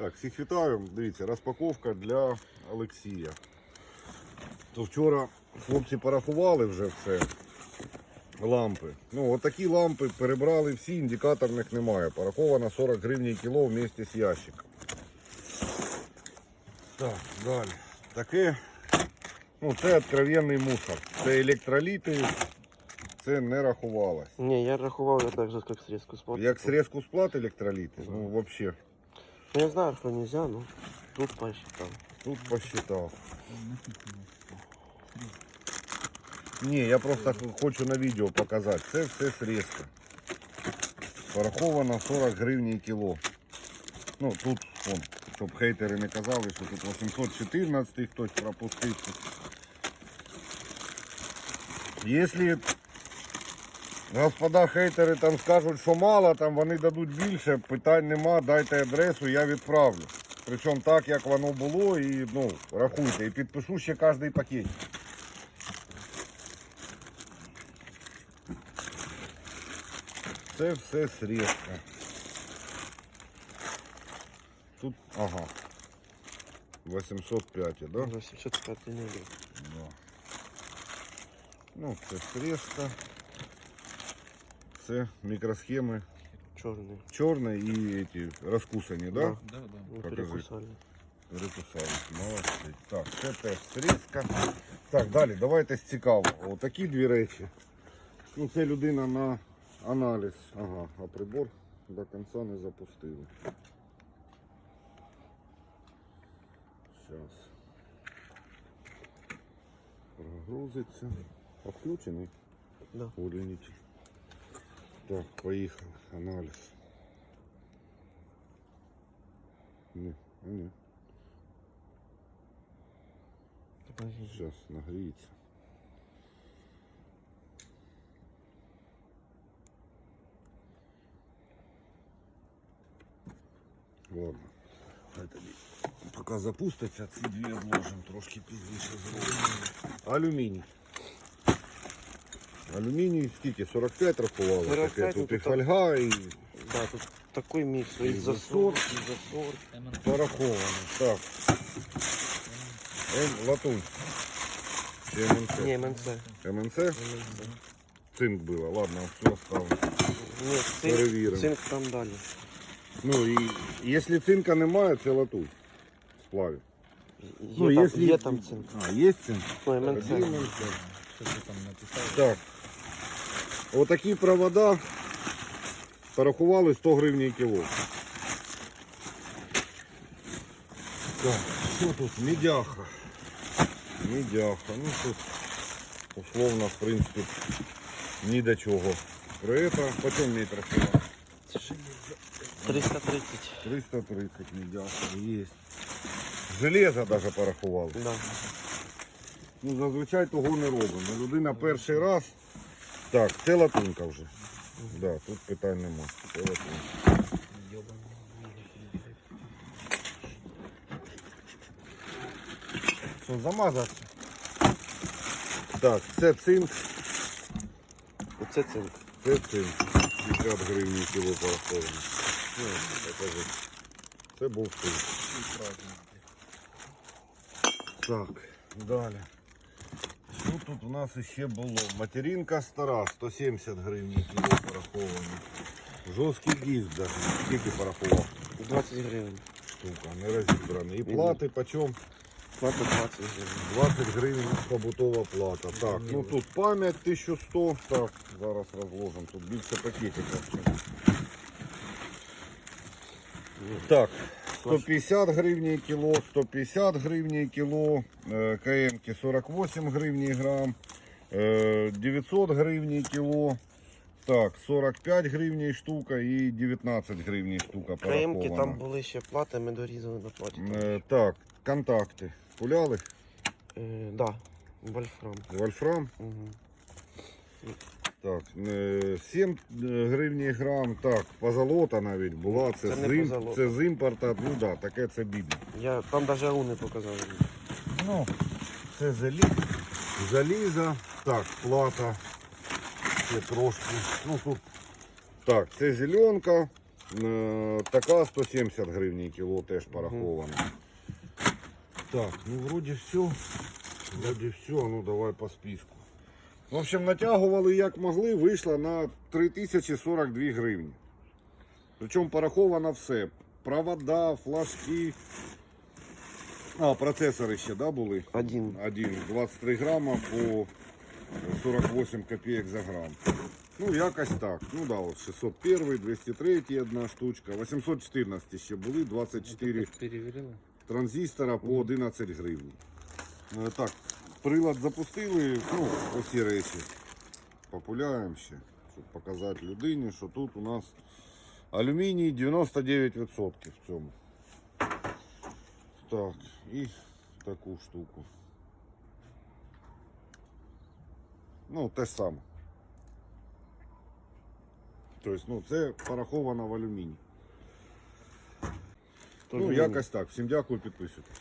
Так, всіх вітаю. Дивіться, розпаковка для Олексія. То вчора хлопці порахували вже все. Лампи. Ну, отакі лампи перебрали всі, індикаторних немає. Пораховано 40 гривень кіло вместе з ящиком. Так, далі. Таке, ну це откровенний мусор. Це електроліти, це не рахувалось. Не, я рахував я так же, как срезку сплаты. Як срезку сплат електроліти, ну взагалі. Ну, я знаю, что нельзя, но тут посчитал. Тут посчитав. Ні, я просто х- хочу на відео показати. Це все срезка. Пораховано 40 гривень кіло. Ну тут, вон, щоб хейтери не казали, що тут 814 хтось пропустив. Якщо господа хейтери там скажуть, що мало, там вони дадуть більше, питань нема, дайте адресу, я відправлю. Причому так, як воно було, і ну, рахуйте, і підпишу ще кожний пакет. Це все срезка. Тут, ага. 805, да? 805 не. Да. Ну, це срезка. Це мікросхеми Черный. чорні і ці розкусані, да? Да. Да, да. Мы Покажи. перекусали. Молодці. Так, це теж срізка. Так, далі, давайте з цікавого. Отакі дві речі. Ну, це людина на аналіз. Ага, а прибор до кінця не запустили. Зараз. Прогрузиться. А включений? Да. Удлинитель. Так, поїхали. Аналіз. Ні, а ні. Подожди. Сейчас нагреется. Ладно. Хай тоді Поки запуститься, ці дві обложимо, трошки пізніше зробимо. Алюміній. Алюміній скільки? 45 рахували? 45, Таке тут і тут фольга, і Да, тут такой микс. И засор. и засор. пораховано. Так. М, латунь. Чи МНЦ? Не, МНЦ. МНЦ? МНЦ. Цинк было. Ладно, все оставлю. Нет, цинк, цинк там дали. Ну і якщо цинка немає, це латунь. Сплавів. Є, Ну, там, якщо- є там цинк. А, є цинк? Ну, МНЦ. Тоді МНЦ. Що ти там написав? Так. Отакі провода порахували 100 гривень кіло. Так, що тут? Мідяха. Мідяха. Ну тут условно, в принципі, ні до чого. Про это почем метр кіло? 330. 330 мідяха є. Железо даже порахували. Да. Ну, зазвичай того не робимо. Людина перший раз. Так, це латунка вже. Да, тут питань нема. Це латунка. Що, замазався? Так, це цинк, Оце цинк. це цинк. 50 гривень кіло пораховано. Ну. Це був цинк. Так, далі. Що тут у нас ще було? Материнка стара, 170 гривень кіло пораховано. Жорсткий диск даже. Скільки порахував 20 гривень. штука, не розібраний. І плати почем? Плата 20 гривень. 20 гривень побутова плата. Так, ну тут пам'ять 1100. Так, зараз розложимо. Тут більше пакетиків. Так, 150 гривень кіло, 150 гривень кіло, е, КМки 48 гривень грам, е, 900 гривень кіло. Так, 45 гривень штука і 19 гривень штука Каємки там були ще плати, ми дорізали на платі. Е, Так, контакти. Пуляли? Е, да, вольфрам. Вольфрам. Угу. Так, е, 7 гривень грам. Так, позолота навіть була. Це, Це з, ім- це з імпорта. Ну да, таке це бідно. Я там навіть АУ не показали. Ну, це залі... заліза. Так, плата. Ще трошки. Ну тут. Так, це зеленка. Е, Така 170 гривень кіло теж порахована. Так, ну вроді все. Вроді все, ну давай по списку. В общем, натягували як могли, вийшло на 3042 гривні. Причому пораховано все. Провода, флажки. А, процесори ще, да, були? Один. Один, 23 грама по 48 копеек за грам. Ну, якось так. Ну да, от 601, 203 одна штучка, 814 ще були, 24 транзистора по 11 гривень. Е, Так, прилад запустили, ну, оці речі популяємо ще, щоб показати людині, що тут у нас алюміній 99% в цьому. Так, і таку штуку. Ну, те ж саме. Тобто, ну, це пораховано в алюміній. Ну, якось так. Всім дякую, підписуйтесь.